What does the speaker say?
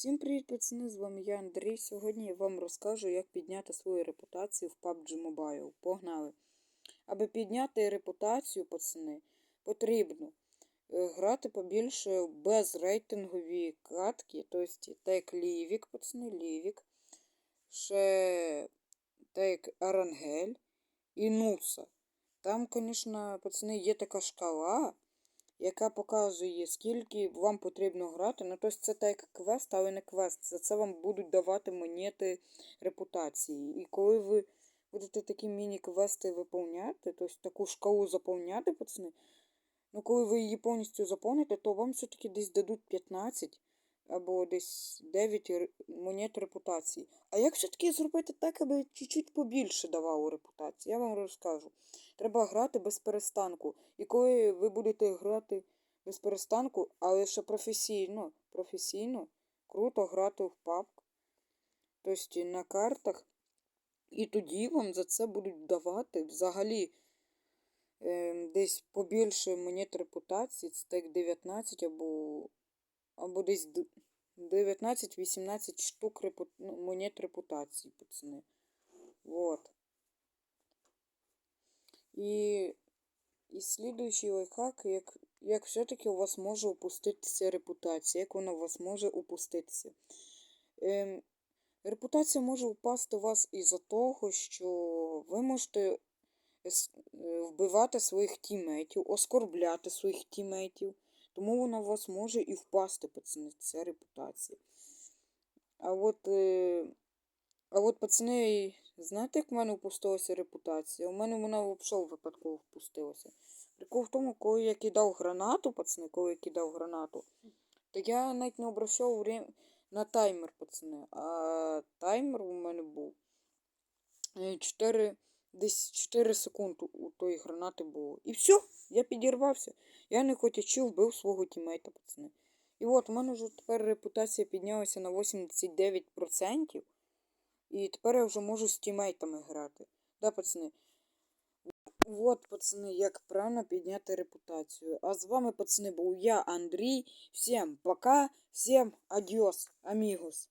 Всім привіт, пацани! З вами я Андрій. Сьогодні я вам розкажу, як підняти свою репутацію в PUBG Mobile. Погнали! Аби підняти репутацію, пацани, потрібно е, грати побільше в безрейтингові катки, тобто як Лівік, пацани, Лівік, ще як Арангель і Нуса. Там, звісно, пацани, є така шкала яка показує, скільки вам потрібно грати. Ну, тобто це так як квест, але не квест. За це вам будуть давати монети репутації. І коли ви будете такі міні-квести виповняти, тобто таку шкалу заповняти, пацани, ну коли ви її повністю заповните, то вам все-таки десь дадуть 15 або десь 9 монет репутації. А як все-таки зробити так, аби чуть-чуть побільше давало репутації? Я вам розкажу. Треба грати без перестанку. І коли ви будете грати без перестанку, але ще професійно, професійно, круто грати в PUBG, тобто на картах, і тоді вам за це будуть давати взагалі е, десь побільше монет репутації, це так 19 або, або десь 19-18 штук репу... ну, монет репутації, пацани. Вот. І, і слідуючий лайфхак, як, як все-таки у вас може опуститися репутація, як вона у вас може опуститися. Ем, репутація може впасти у вас із-за того, що ви можете е, вбивати своїх тімейтів, оскорбляти своїх тімейтів. Тому вона у вас може і впасти, пацани, ця репутація. А от, е, а от пацани, знаєте, як в мене впустилася репутація? У мене вона взагалі випадково впустилася. Прикол в тому, коли я кидав гранату, пацани, коли я кидав гранату, то я навіть не обращав на таймер, пацани. А таймер у мене був 4, десь 4 секунди у тої гранати було. І все, я підірвався. Я не хотячи вбив свого тімейта, пацани. І от у мене вже тепер репутація піднялася на 89%. І тепер я вже можу з тімейтами грати. Да, пацани? Вот, пацани, як правильно підняти репутацію. А з вами, пацани, був я, Андрій. Всім пока, всім адіос, амігос.